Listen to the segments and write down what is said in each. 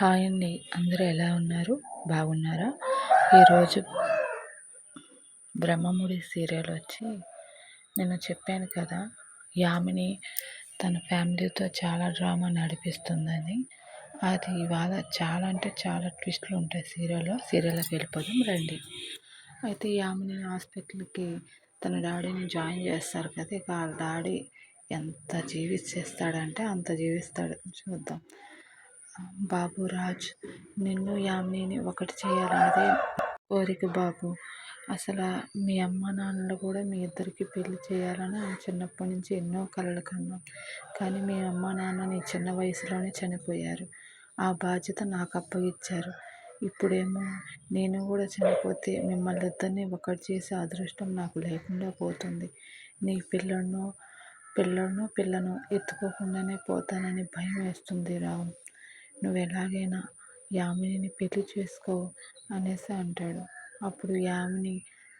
Hi అండి. అందరూ ఎలా ఉన్నారు? బాగున్నారా? ఈరోజు బ్రహ్మముడి సీరియల్ వచ్చి నేను చెప్పాను కదా యామిని తన ఫ్యామిలీతో చాలా డ్రామా నడిపిస్తుందని. అది ఇవాళ చాలా అంటే చాలా ట్విస్ట్లు ఉంటాయి సీరియల్లో. సీరియల్కి వెళ్ళిపోదాం రండి. అయితే యామిని హాస్పిటల్కి తన డాడీని జాయిన్ చేస్తారు కదా ఇక వాళ్ళ డాడీ ఎంత జీవిస్తాడంటే అంత జీవిస్తాడు. చూద్దాం. బాబు రాజ్ నిన్ను యామిని ఒకటి చేయాలన్నదే కోరిక బాబు. అసలు మీ అమ్మ నాన్నలు కూడా మీ ఇద్దరికి పెళ్ళి చేయాలని చిన్నప్పటి నుంచి ఎన్నో కలలు కన్నాం. కానీ మీ అమ్మ నాన్న నీ చిన్న వయసులోనే చనిపోయారు. ఆ బాధ్యత నాకు అప్పగిచ్చారు. ఇప్పుడేమో నేను కూడా చనిపోతే మిమ్మల్ని ఇద్దరిని ఒకటి చేసే అదృష్టం నాకు లేకుండా పోతుంది. నీ పిల్లలను పిల్లలను పిల్లను ఎత్తుకోకుండానే పోతానని భయం వేస్తుంది రావు నువ్వు ఎలాగైనా యామినిని పెళ్ళి చేసుకో అనేసి అంటాడు. అప్పుడు యామిని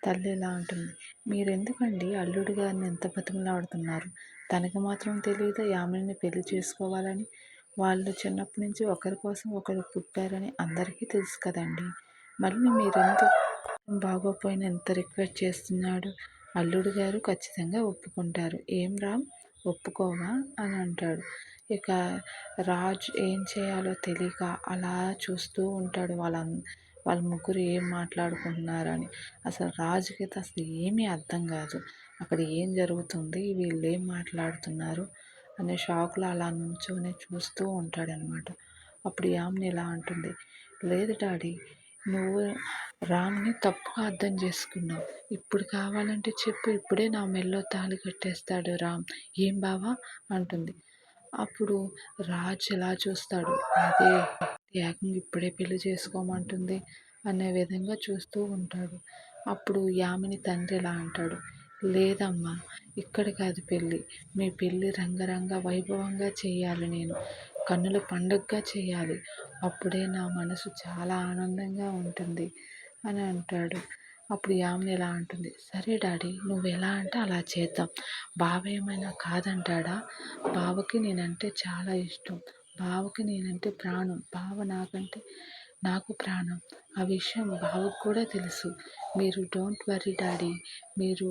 తల్లి ఇలా ఉంటుంది మీరెందుకండి అల్లుడు గారిని ఎంత బతిమలాడుతున్నారు? తనకు మాత్రం తెలియదు యామిని పెళ్ళి చేసుకోవాలని? వాళ్ళు చిన్నప్పటి నుంచి ఒకరి కోసం ఒకరు పుట్టారని అందరికీ తెలుసు కదండి. మళ్ళీ మీరెందుకు బాగోపోయిన ఎంత రిక్వెస్ట్ చేస్తున్నాడు? అల్లుడు గారు ఖచ్చితంగా ఒప్పుకుంటారు. ఏం రామ్? ఒప్పుకోవా? అని అంటాడు. ఇక రాజ్ ఏం చేయాలో తెలియక అలా చూస్తూ ఉంటాడు వాళ్ళ వాళ్ళ ముగ్గురు ఏం మాట్లాడుకుంటున్నారని. అసలు రాజుకి అసలు ఏమీ అర్థం కాదు. అక్కడ ఏం జరుగుతుంది? వీళ్ళు ఏం మాట్లాడుతున్నారు? అనే షాక్లో అలా నుంచొని చూస్తూ ఉంటాడనమాట. అప్పుడు యామ్ని ఇలా అంటుంది. లేదు డాడీ నువ్వు రామ్ని తప్పుగా అర్థం చేసుకున్నావు. ఇప్పుడు కావాలంటే చెప్పు. ఇప్పుడే నా మెల్లో తాళి కట్టేస్తాడు రామ్. ఏం బావా? అంటుంది. అప్పుడు రాజు ఎలా చూస్తాడు? అదే ఏకంగా ఇప్పుడే పెళ్ళి చేసుకోమంటుంది అనే విధంగా చూస్తూ ఉంటాడు. అప్పుడు యామిని తండ్రి ఎలా అంటాడు? లేదమ్మా ఇక్కడ కాదు పెళ్ళి. మీ పెళ్ళి రంగరంగ వైభవంగా చేయాలి నేను. కన్నుల పండుగగా చేయాలి. అప్పుడే నా మనసు చాలా ఆనందంగా ఉంటుంది అని అంటాడు. అప్పుడు యామిని ఎలా అంటుంది. సరే డాడీ నువ్వు ఎలా అంటే అలా చేద్దాం. బావ ఏమైనా కాదంటాడా? బావకి నేనంటే చాలా ఇష్టం. బావకి నేనంటే ప్రాణం. బావ నాకంటే నాకు ప్రాణం. ఆ విషయం బావకు కూడా తెలుసు. మీరు డోంట్ వరీ డాడీ మీరు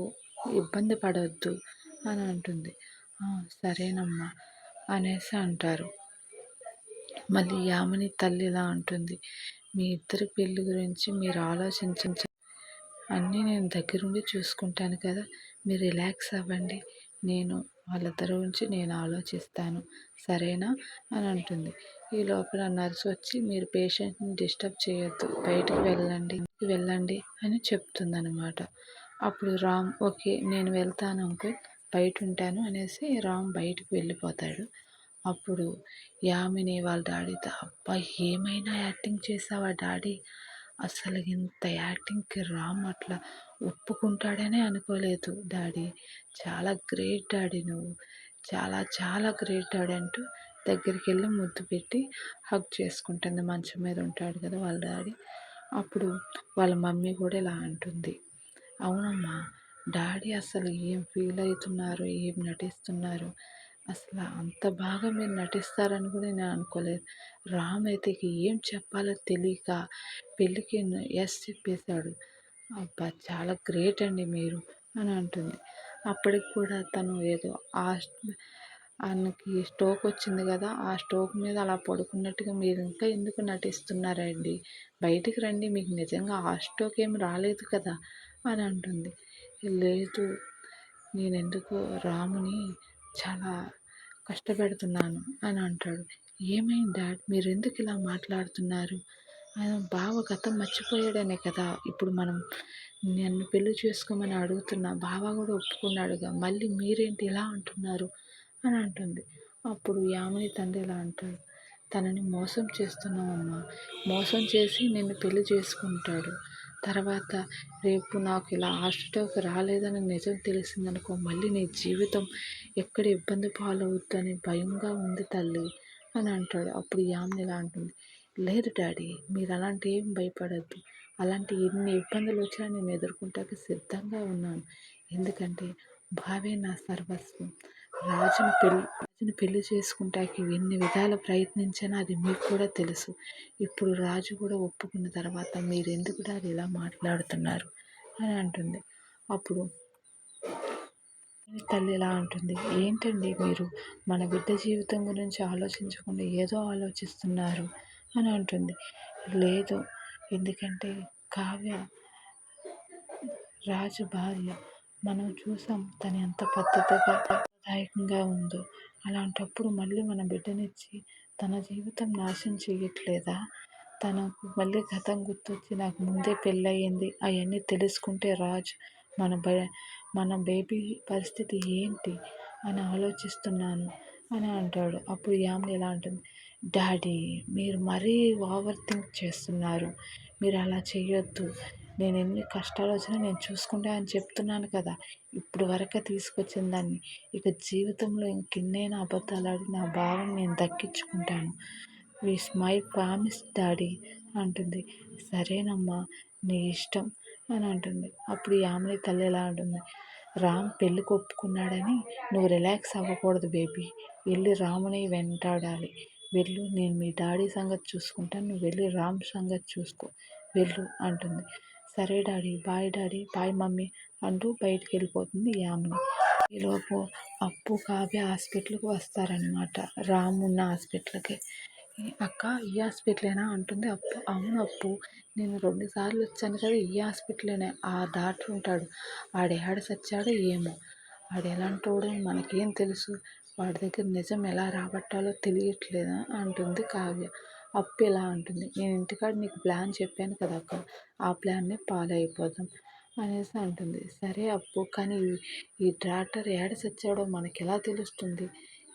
ఇబ్బంది పడవద్దు అని అంటుంది. సరేనమ్మా అనేసి అంటారు. మళ్ళీ యామిని తల్లి ఇలా అంటుంది. మీ ఇద్దరి పెళ్ళి గురించి మీరు ఆలోచించ అన్నీ నేను దగ్గరుండి చూసుకుంటాను కదా. మీరు రిలాక్స్ అవ్వండి. నేను వాళ్ళిద్దరి గురించి నేను ఆలోచిస్తాను. సరేనా? అని అంటుంది. ఈ లోపల నర్సు వచ్చి మీరు పేషెంట్ని డిస్టర్బ్ చేయొద్దు. బయటకు వెళ్ళండి. వెళ్ళండి అని చెప్తుందనమాట అప్పుడు రామ్ ఓకే నేను వెళ్తాను అంకుల్. బయట ఉంటాను అనేసి రామ్ బయటకు వెళ్ళిపోతాడు. అప్పుడు యామిని వాళ్ళ డాడీతో అబ్బా ఏమైనా యాక్టింగ్ చేసావా డాడీ? అసలు ఇంత యాక్టింగ్కి రామ్ అట్లా ఒప్పుకుంటాడనే అనుకోలేదు డాడీ. చాలా గ్రేట్ డాడీ నువ్వు. చాలా చాలా గ్రేట్ డాడీ అంటూ దగ్గరికి వెళ్ళి ముద్దు పెట్టి హగ్ చేసుకుంటుంది మంచం మీద ఉంటాడు కదా వాళ్ళ డాడీ. అప్పుడు వాళ్ళ మమ్మీ కూడా ఇలా అంటుంది. అవునమ్మా డాడీ అసలు ఏం ఫీల్ అవుతున్నారు? ఏం నటిస్తున్నారు? అసలు అంత బాగా మీరు నటిస్తారని కూడా నేను అనుకోలేదు. రామ్ అయితే ఏం చెప్పాలో తెలియక పెళ్ళికి ఎస్ చెప్పేశాడు. అబ్బా చాలా గ్రేట్ అండి మీరు అని అంటుంది. అప్పటికి కూడా తను ఏదో ఆ ఆయనకి స్టోక్ వచ్చింది కదా ఆ స్టోక్ మీద అలా పడుకున్నట్టుగా మీరు ఇంకా ఎందుకు నటిస్తున్నారండి? బయటికి రండి మీకు నిజంగా ఆ స్టోక్ ఏం రాలేదు కదా అని అంటుంది. లేదు నేను ఎందుకు రాముని చాలా కష్టపెడుతున్నాను అని అంటాడు. ఏమైంది డాడ్? మీరు ఎందుకు ఇలా మాట్లాడుతున్నారు? ఆయన బావ గతం మర్చిపోయాడనే కదా. ఇప్పుడు మనం నన్ను పెళ్ళి చేసుకోమని అడుగుతున్నా బావ కూడా ఒప్పుకున్నాడుగా. మళ్ళీ మీరేంటి ఇలా అంటున్నారు అని అంటుంది. అప్పుడు యామిని తండ్రి ఇలా అంటాడు. తనని మోసం చేస్తున్నామమ్మా మోసం చేసి నిన్ను పెళ్ళి చేసుకుంటాడు. తర్వాత రేపు నాకు ఇలా హాస్పిటల్కి రాలేదని నిజం తెలిసిందనుకో మళ్ళీ నీ జీవితం ఎక్కడ ఇబ్బంది పాలవుద్దని భయంగా ఉంది తల్లి అని అంటాడు. అప్పుడు యామిని ఇలా అంటుంది. లేదు డాడీ మీరు అలాంటి ఏం భయపడద్దు. అలాంటి ఎన్ని ఇబ్బందులు వచ్చినా నేను ఎదుర్కొంటానికి సిద్ధంగా ఉన్నాను. ఎందుకంటే భావే నా సర్వస్వం. రాజుని పెళ్ళి రాజుని పెళ్ళి చేసుకుంటాకి ఎన్ని విధాల ప్రయత్నించానో అది మీకు కూడా తెలుసు. ఇప్పుడు రాజు కూడా ఒప్పుకున్న తర్వాత మీరు ఎందుకు అది ఇలా మాట్లాడుతున్నారు? అని అంటుంది. అప్పుడు తల్లి ఇలా అంటుంది? ఏంటండి మీరు? మన బిడ్డ జీవితం గురించి ఆలోచించకుండా ఏదో ఆలోచిస్తున్నారు అని అంటుంది. లేదు ఎందుకంటే కావ్య రాజు భార్య మనం చూసాం తను ఎంత పద్ధతిగా దాయకంగా ఉందో. అలాంటప్పుడు మళ్ళీ మన బిడ్డనిచ్చి తన జీవితం నాశనం చేయట్లేదా తనకు మళ్ళీ గతం గుర్తొచ్చి నాకు ముందే పెళ్ళయింది అవన్నీ తెలుసుకుంటే రాజు మన బ మన బేబీ పరిస్థితి ఏంటి? అని ఆలోచిస్తున్నాను. అని అంటాడు. అప్పుడు యామిని ఎలా అంటుంది. డాడీ మీరు మరీ ఓవర్ థింక్ చేస్తున్నారు. మీరు అలా చేయొద్దు నేను ఎన్ని కష్టాలు వచ్చినా నేను చూసుకుంటా అని చెప్తున్నాను కదా. ఇప్పుడు వరకే తీసుకొచ్చిన దాన్ని. ఇక జీవితంలో ఇంకెన్నైనా అబద్ధాలు ఆడి నా భావం నేను దక్కించుకుంటాను. విస్ మై ప్రామిస్ డాడీ అంటుంది. సరేనమ్మా నీ ఇష్టం అని అంటుంది. అప్పుడు యామిని తల్లి ఎలా అంటుంది. రామ్ పెళ్ళికి ఒప్పుకున్నాడని నువ్వు రిలాక్స్ అవ్వకూడదు బేబీ. వెళ్ళి రాముని వెంటాడాలి. వెళ్ళు నేను మీ డాడీ సంగతి చూసుకుంటాను నువ్వు వెళ్ళి రామ్ సంగతి చూసుకో. వెళ్ళు అంటుంది. సరే daddy bye daddy bye mummy అంటూ బయటికి వెళ్ళిపోతుంది యామిని ఈలోపు అప్పు కావ్య హాస్పిటల్కి వస్తారనమాట రాము ఉన్న హాస్పిటల్కి. అక్క ఈ హాస్పిటలేనా? అంటుంది అప్పు. అవును అప్పు. నేను రెండు సార్లు వచ్చాను కదా ఈ హాస్పిటలేనే. ఆ డాక్టర్ ఉంటాడు. ఆడు సచ్చాడో ఏమో. ఆడు ఎలాంటోడో మనకేం తెలుసు. వాడి దగ్గర నిజం ఎలా రాబట్టాలో తెలియట్లేదా? అంటుంది కావ్య. అప్పు ఎలా అంటుంది నేను ఇంటికాడ నీకు ప్లాన్ చెప్పాను కదా అక్క. ఆ ప్లాన్నే ఫాలో అయిపోదాం అనేసి అంటుంది. సరే అప్పు కానీ ఈ డాక్టర్ ఏడ చచ్చాడో మనకి ఎలా తెలుస్తుంది?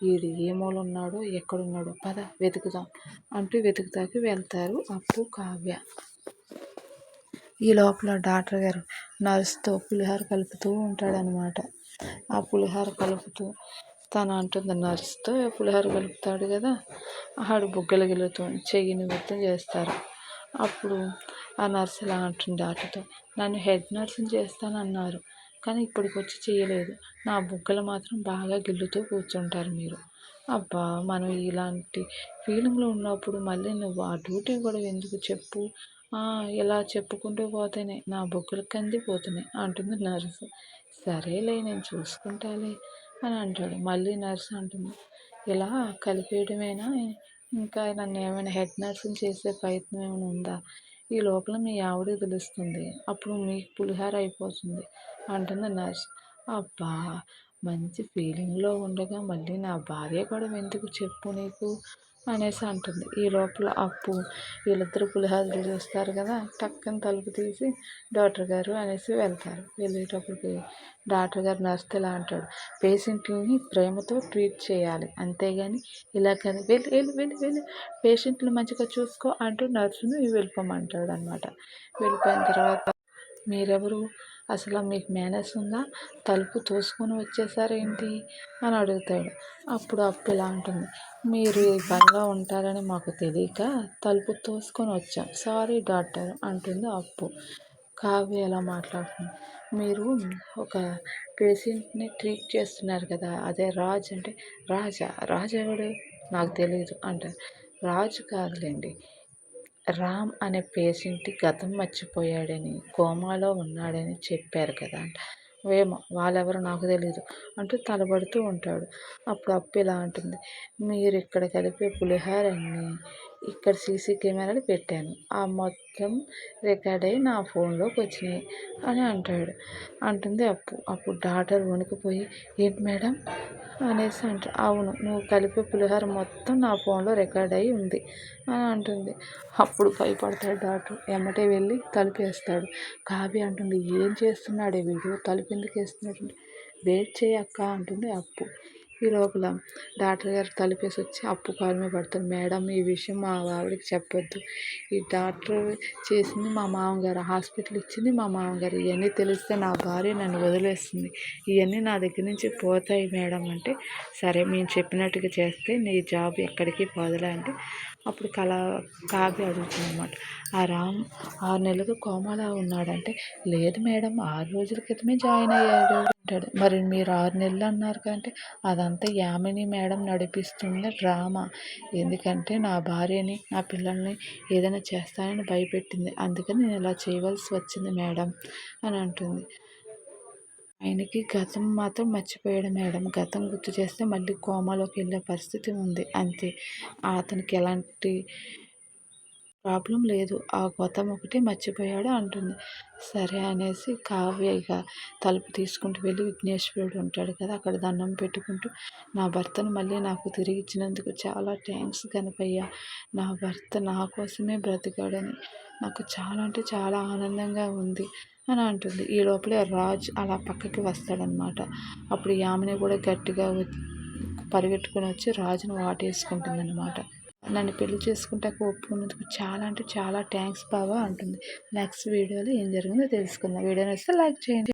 వీడు ఏ మూల ఉన్నాడో ఎక్కడున్నాడో పద వెతుకుదాం అంటూ వెతుకుతాకి వెళ్తారు అప్పు కావ్య. ఈ లోపల డాక్టర్ గారు నర్సుతో పులిహోర కలుపుతూ ఉంటాడనమాట ఆ పులిహోర కలుపుతూ తను అంటుంది నర్సుతో పులిహోర కలుపుతాడు కదా. ఆడు బుగ్గలు గిలుతూ చెయ్యిని గుర్తు చేస్తారు. అప్పుడు ఆ నర్సు ఇలా అంటుంది డాక్టర్తో నన్ను హెడ్ నర్సుని చేస్తానన్నారు కానీ ఇప్పటికి వచ్చి చేయలేదు నా బుగ్గలు మాత్రం బాగా గిల్లుతూ కూర్చుంటారు మీరు. అబ్బా మనం ఇలాంటి ఫీలింగ్లో ఉన్నప్పుడు మళ్ళీ నువ్వు ఆ డ్యూటీ కూడా ఎందుకు చెప్పు? ఇలా చెప్పుకుంటూ పోతేనే నా బొగ్గులు కందిపోతున్నాయి అంటుంది నర్సు. సరేలే నేను చూసుకుంటాలే. అని అంటాడు. మళ్ళీ నర్స్ అంటుంది. ఇలా కలిపేయడమేనా? ఇంకా నన్ను ఏమైనా హెడ్ నర్సింగ్ చేసే ప్రయత్నం ఏమైనా ఉందా? ఈ లోపల మీ ఆవిడకి తెలుస్తుంది. అప్పుడు మీకు పులిహార అయిపోతుంది అంటుంది నర్స్. అబ్బా! మంచి ఫీలింగ్లో ఉండగా మళ్ళీ నా భార్య కూడా ఎందుకు? చెప్పు నీకు. అనేసి అంటుంది. ఈ లోపల అప్పు వీళ్ళిద్దరు పులిహార చూస్తారు కదా టక్కని తలుపు తీసి డాక్టర్ గారు అనేసి వెళ్తారు. వెళ్ళేటప్పటికి డాక్టర్ గారు నర్స్ ఇలా అంటాడు పేషెంట్లని ప్రేమతో ట్రీట్ చేయాలి. అంతేగాని ఇలా కానీ వెళ్ళి వెళ్ళి వెళ్ళి వెళ్ళి. పేషెంట్లు మంచిగా చూసుకో అంటూ నర్సును వెళ్ళిపోమంటాడు అనమాట వెళ్ళిపోయిన తర్వాత మీరెవరు? అసలు మీకు మేనర్స్ ఉందా? తలుపు తోసుకొని వచ్చేసారేంటి? అని అడుగుతాడు. అప్పుడు అప్పు ఇలా ఉంటుంది మీరు ఈ పనిలో ఉంటారని మాకు తెలియక తలుపు తోసుకొని వచ్చాం. సారీ డాక్టర్ అంటుంది అప్పు. కావ్య ఎలా మాట్లాడుతుంది. మీరు ఒక పేషెంట్ని ట్రీట్ చేస్తున్నారు కదా అదే రాజ్ అంటే రాజా. రాజు ఎవడు? నాకు తెలియదు అంటారు. రాజు కాదులేండి. రామ్ అనే పేషెంట్ గతం మర్చిపోయాడని కోమాలో ఉన్నాడని చెప్పారు కదా. ఏమో వాళ్ళెవరో నాకు తెలియదు అంటూ తలబడుతూ ఉంటాడు. అప్పుడు అప్పు ఇలా ఉంటుంది మీరు ఇక్కడ కలిపే పులిహారని ఇక్కడ సీసీ కెమెరాలు పెట్టాను. ఆ మొత్తం రికార్డ్ అయ్యి నా ఫోన్లోకి వచ్చినాయి అని అంటాడు. అంటుంది అప్పు. అప్పుడు డాటర్ వణికిపోయి ఏంటి మేడం? అనేసి అంటారు. అవును నువ్వు కలిపే పులిహోర మొత్తం నా ఫోన్లో రికార్డ్ అయ్యి ఉంది అని అంటుంది. అప్పుడు భయపడతాడు డాక్టర్. వెంబటే వెళ్ళి తలుపేస్తాడు. కావ్య అంటుంది ఏం చేస్తున్నాడే? వీడు తలుపు ఎందుకు వేస్తున్నాడు? వెయిట్ చేయక్క అంటుంది అప్పు. ఈ లోపల డాక్టర్ గారు తలుపేసి వచ్చి అప్పు కాలు మీద పడతారు. మేడం ఈ విషయం మా ఆవిడకి చెప్పొద్దు. ఈ డాక్టర్ చేసింది మా మామగారు. హాస్పిటల్ ఇచ్చింది మా మామగారు. ఇవన్నీ తెలిస్తే నా భార్య నన్ను వదిలేస్తుంది. ఇవన్నీ నా దగ్గర నుంచి పోతాయి మేడం అంటే సరే మేము చెప్పినట్టుగా చేస్తే నీ జాబ్ ఎక్కడికి పోదలే అంటే అప్పుడు కళ కావ్య అడుగుతుంది అనమాట ఆ రామ్ ఆరు నెలలు కోమలా ఉన్నాడంటే లేదు మేడం ఆరు రోజుల క్రితమే జాయిన్ అయ్యాడు. అంటాడు. మరి మీరు ఆరు నెలలు అన్నారు కంటే అదంతా యామిని మేడం నడిపిస్తున్న డ్రామా. ఎందుకంటే నా భార్యని నా పిల్లల్ని ఏదైనా చేస్తానని భయపెట్టింది. అందుకని నేను ఇలా చేయవలసి వచ్చింది మేడం అని అంటుంది. ఆయనకి గతం మాత్రం మర్చిపోయాడు మేడం. గతం గుర్తు చేస్తే మళ్ళీ కోమాలోకి వెళ్ళే పరిస్థితి ఉంది. అంతే. అతనికి ఎలాంటి ప్రాబ్లం లేదు. ఆ గొతం ఒకటి మర్చిపోయాడు అంటుంది. సరే అనేసి కావ్య ఇక తలుపు తీసుకుంటూ వెళ్ళి విఘ్నేశ్వరుడు ఉంటాడు కదా అక్కడ దండం పెట్టుకుంటూ నా భర్తను మళ్ళీ నాకు తిరిగి ఇచ్చినందుకు చాలా థ్యాంక్స్ కనపయ్యా నా భర్త నా కోసమే బ్రతికాడని. నాకు చాలా అంటే చాలా ఆనందంగా ఉంది అని అంటుంది. ఈ లోపలే రాజ్ అలా పక్కకి వస్తాడనమాట. అప్పుడు యామిని కూడా గట్టిగా పరిగెట్టుకుని వచ్చి రాజును వాటేసుకుంటుంది అనమాట నన్ను పెళ్ళి చేసుకుంటాక ఒప్పుకున్నందుకు చాలా అంటే చాలా థ్యాంక్స్ బావా అంటుంది. నెక్స్ట్ వీడియోలో ఏం జరిగిందో తెలుసుకుందాం. వీడియో నచ్చితే లైక్ చేయండి.